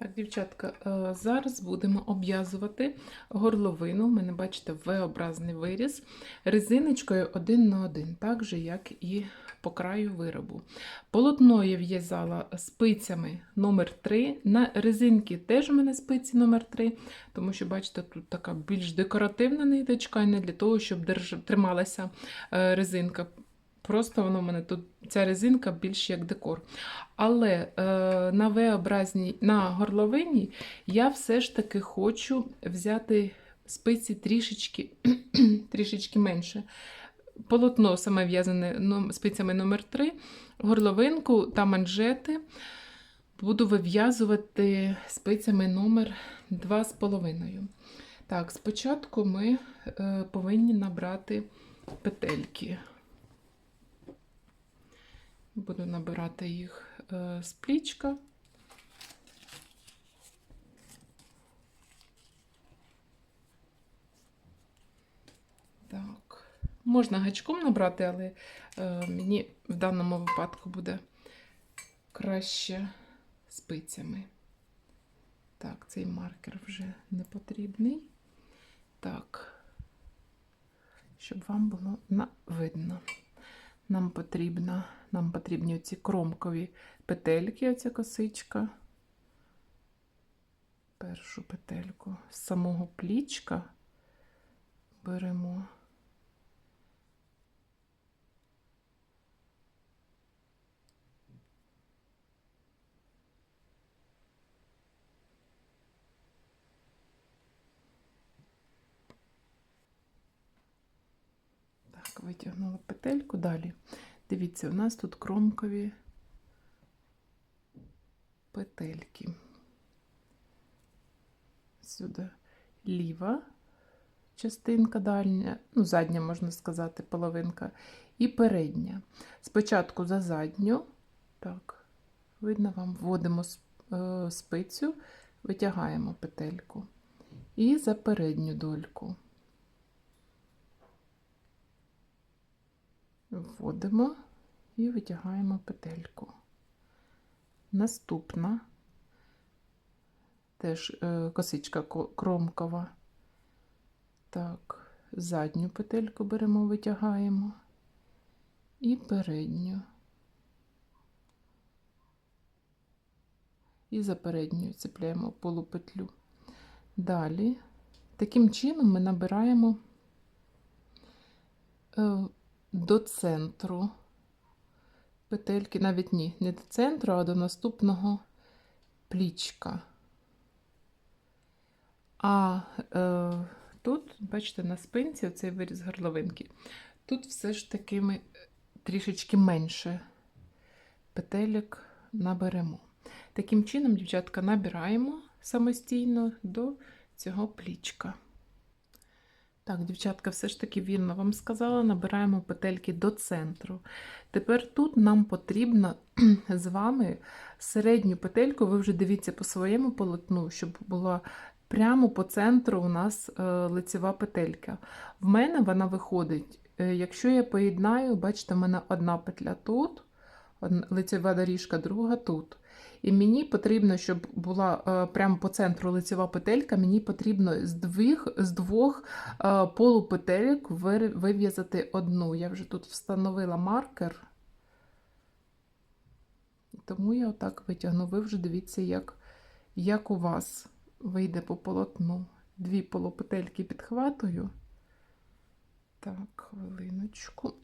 Так, дівчатка, е, зараз будемо обв'язувати горловину. У мене, бачите, V-образний виріз резиночкою один на один, так же, як і по краю виробу. Полотно я в'язала спицями номер 3 На резинки теж у мене спиці номер 3 тому що, бачите, тут така більш декоративна ниточка, не для того, щоб держ... трималася е, резинка. Просто воно в мене тут ця резинка більш як декор. Але е, на V-образній, на горловині я все ж таки хочу взяти спиці трішечки, трішечки менше. Полотно саме в'язане ном- спицями номер 3 горловинку та манжети буду вив'язувати спицями номер 2,5. Так, спочатку ми е, повинні набрати петельки. Буду набирати їх е, з плічка. Так. Можна гачком набрати, але е, мені в даному випадку буде краще спицями. Так, цей маркер вже не потрібний. Так, щоб вам було видно. Нам потрібно, нам потрібні оці кромкові петельки, оця косичка. Першу петельку з самого плічка беремо. Так, витягнула петельку далі. Дивіться, у нас тут кромкові петельки. Сюди ліва частинка дальня, ну, задня, можна сказати, половинка, і передня. Спочатку за задню, так, видно вам, вводимо е, спицю, витягаємо петельку. І за передню дольку. Вводимо і витягаємо петельку. Наступна теж е, косичка кромкова. Так, задню петельку беремо, витягаємо і передню. І за передню цепляємо полупетлю. Далі, таким чином ми набираємо е, до центру петельки, навіть ні, не до центру, а до наступного плічка. А е, тут, бачите, на спинці оцей виріз горловинки. Тут все ж таки ми трішечки менше петелек наберемо. Таким чином, дівчатка, набираємо самостійно до цього плічка. Так, дівчатка, все ж таки вірно вам сказала, набираємо петельки до центру. Тепер тут нам потрібно з вами середню петельку, ви вже дивіться по своєму полотну, щоб була прямо по центру у нас е, лицева петелька. В мене вона виходить, е, якщо я поєднаю, бачите, в мене одна петля тут, лицева доріжка, друга тут. І мені потрібно, щоб була е, прямо по центру лицева петелька, мені потрібно з двох, з двох е, полупетельок вив'язати одну. Я вже тут встановила маркер. Тому я отак витягну. Ви вже дивіться, як, як у вас вийде по полотну. Дві полупетельки підхватую. Так, хвилиночку.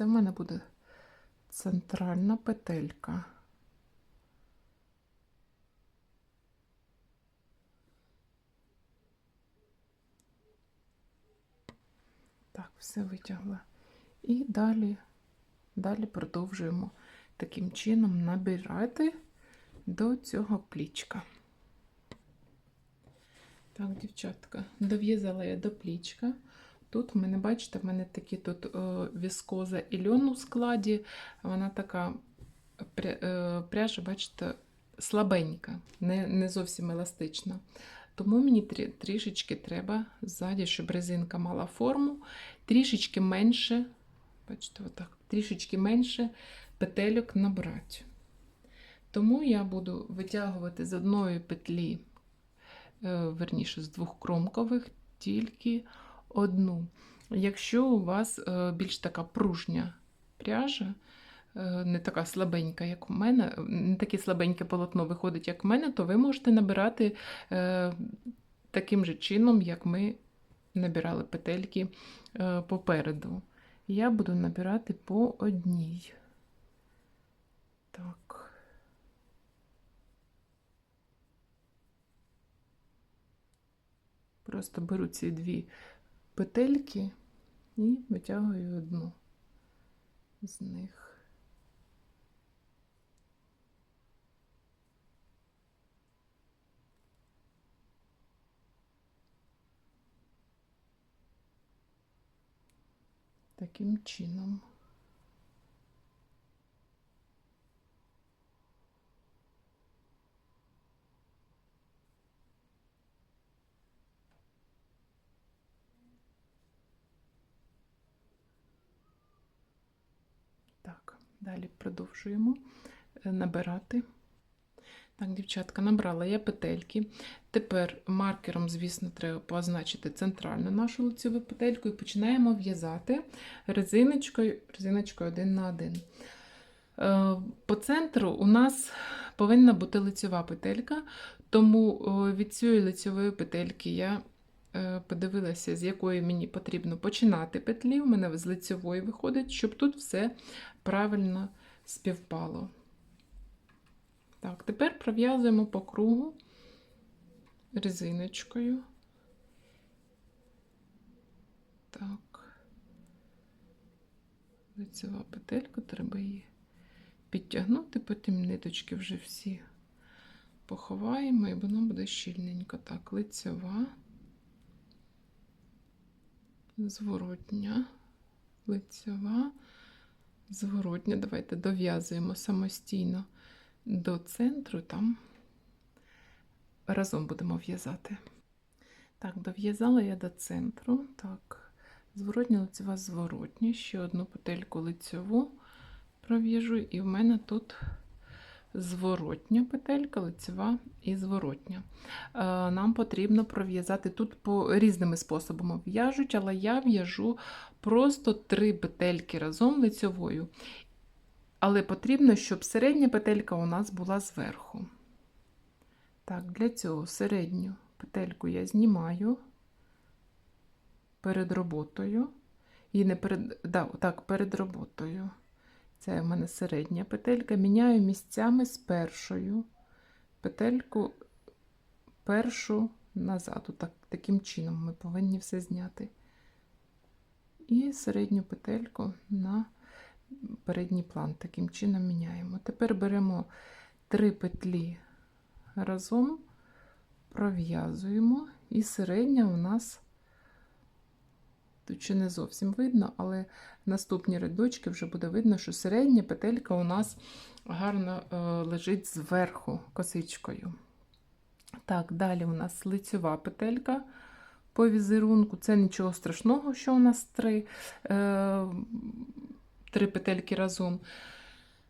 Це в мене буде центральна петелька. Так, все витягла. І далі, далі продовжуємо таким чином набирати до цього плічка. Так, дівчатка, дов'язала я до плічка. Тут в мене, бачите, в мене такі тут е, віскоза і льон у складі. Вона така е, пряжа, бачите, слабенька, не, не зовсім еластична. Тому мені трі- трішечки треба ззаді, щоб резинка мала форму, трішечки менше, бачите, отак, трішечки менше петельок набрати. Тому я буду витягувати з одної петлі, е, верніше, з двох кромкових, тільки одну. Якщо у вас е, більш така пружня пряжа, е, не така слабенька, як у мене, не таке слабеньке полотно виходить, як в мене, то ви можете набирати е, таким же чином, як ми набирали петельки е, попереду. Я буду набирати по одній. Так. Просто беру ці дві петельки і витягую одну з них. Таким чином. Так, далі продовжуємо е, набирати. Так, дівчатка, набрала я петельки. Тепер маркером, звісно, треба позначити центральну нашу лицеву петельку і починаємо в'язати резиночкою, резиночкою один на один. Е, По центру у нас повинна бути лицева петелька, тому е, від цієї лицевої петельки я подивилася, з якої мені потрібно починати петлі. У мене з лицевої виходить, щоб тут все правильно співпало. Так, тепер пров'язуємо по кругу резиночкою. Так, лицева петелька, треба її підтягнути, потім ниточки вже всі поховаємо, і воно буде щільненько. Так, лицева, зворотня, лицева, зворотня. Давайте дов'язуємо самостійно до центру, там разом будемо в'язати. Так, дов'язала я до центру. Так, зворотня лицева зворотня, ще одну петельку лицеву пров'яжу, і в мене тут зворотня петелька, лицева і зворотня. Е, Нам потрібно пров'язати тут по різними способами в'яжуть, але я в'яжу просто три петельки разом лицевою. Але потрібно, щоб середня петелька у нас була зверху. Так, для цього середню петельку я знімаю перед роботою. І не перед, да, так, перед роботою. Це в мене середня петелька. Міняю місцями з першою петельку першу назад. Так, Таким чином ми повинні все зняти. І середню петельку на передній план. Таким чином міняємо. Тепер беремо три петлі разом, пров'язуємо, і середня у нас, тут не зовсім видно, але наступні рядочки вже буде видно, що середня петелька у нас гарно е, лежить зверху косичкою. Так, далі у нас лицьова петелька. По візерунку, це нічого страшного, що у нас три е, три петельки разом.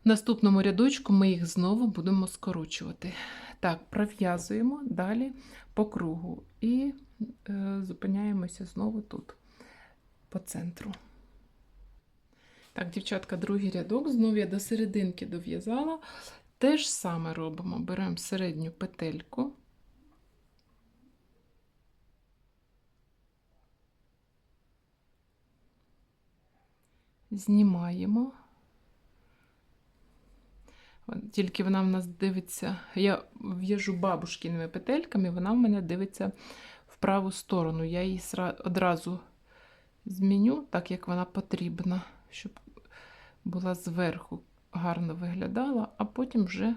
Наступному рядочку ми їх знову будемо скорочувати. Так, пров'язуємо далі по кругу і е, зупиняємося знову тут, по центру. Так, дівчатка, другий рядок, знову я до серединки дов'язала. Те ж саме робимо: беремо середню петельку. Знімаємо. Тільки вона в нас дивиться, я в'яжу бабушкиними петельками, вона в мене дивиться в праву сторону. Я її одразу зміню, так як вона потрібна, щоб була зверху гарно виглядала, а потім вже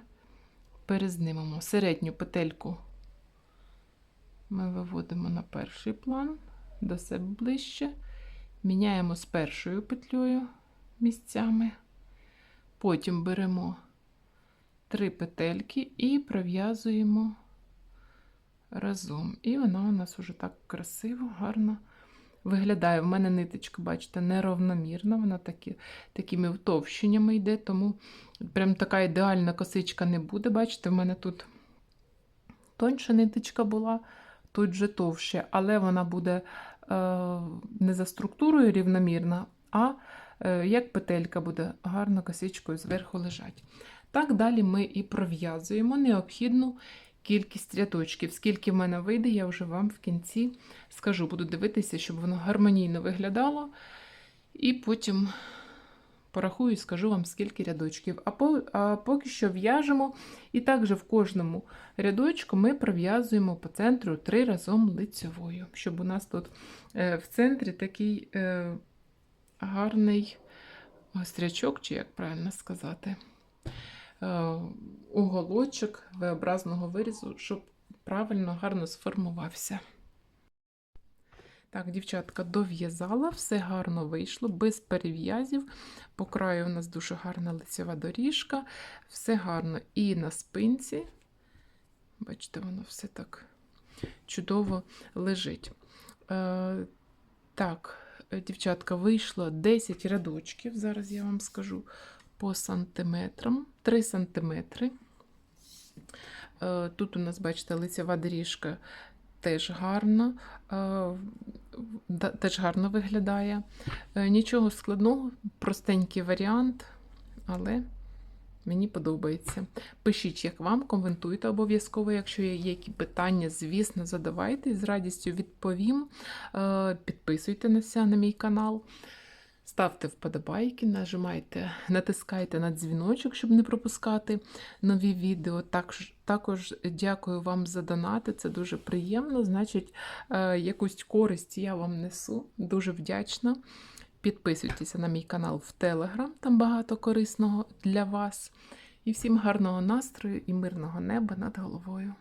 перезнимемо. Середню петельку ми виводимо на перший план, до себе ближче. Міняємо з першою петлею місцями, потім беремо три петельки і пров'язуємо разом. І вона у нас вже так красиво, гарно виглядає. В мене ниточка, бачите, неравномірна, вона такі, такими втовщеннями йде, тому прям така ідеальна косичка не буде. Бачите, в мене тут тонша ниточка була, тут вже товще, але вона буде е, не за структурою рівномірна, а е, як петелька буде гарно косичкою зверху лежать. Так далі ми і пров'язуємо необхідну кількість рядочків. Скільки в мене вийде, я вже вам в кінці скажу. Буду дивитися, щоб воно гармонійно виглядало. І потім порахую і скажу вам, скільки рядочків. А, по, а поки що в'яжемо. І також в кожному рядочку ми пров'язуємо по центру три разом лицьовою, щоб у нас тут е, в центрі такий е, гарний гострячок, чи як правильно сказати, уголочок V-образного вирізу, щоб правильно, гарно сформувався. Так, дівчатка, дов'язала, все гарно вийшло, без перев'язів. По краю у нас дуже гарна лицева доріжка, все гарно і на спинці. Бачите, воно все так чудово лежить. Е, так, дівчатка, вийшло 10 рядочків. Зараз я вам скажу по сантиметрам. 3 сантиметри. Е, тут у нас, бачите, лицева доріжка теж гарно, е, теж гарно виглядає. Е, Нічого складного, простенький варіант, але мені подобається. Пишіть, як вам, коментуйте обов'язково. Якщо є які питання, звісно, задавайте, з радістю відповім. Підписуйтеся на мій канал. Ставте вподобайки, нажимайте, натискайте на дзвіночок, щоб не пропускати нові відео. Також, також дякую вам за донати. Це дуже приємно. Значить, е, якусь користь я вам несу. Дуже вдячна. Підписуйтеся на мій канал в Телеграм, там багато корисного для вас. І всім гарного настрою і мирного неба над головою.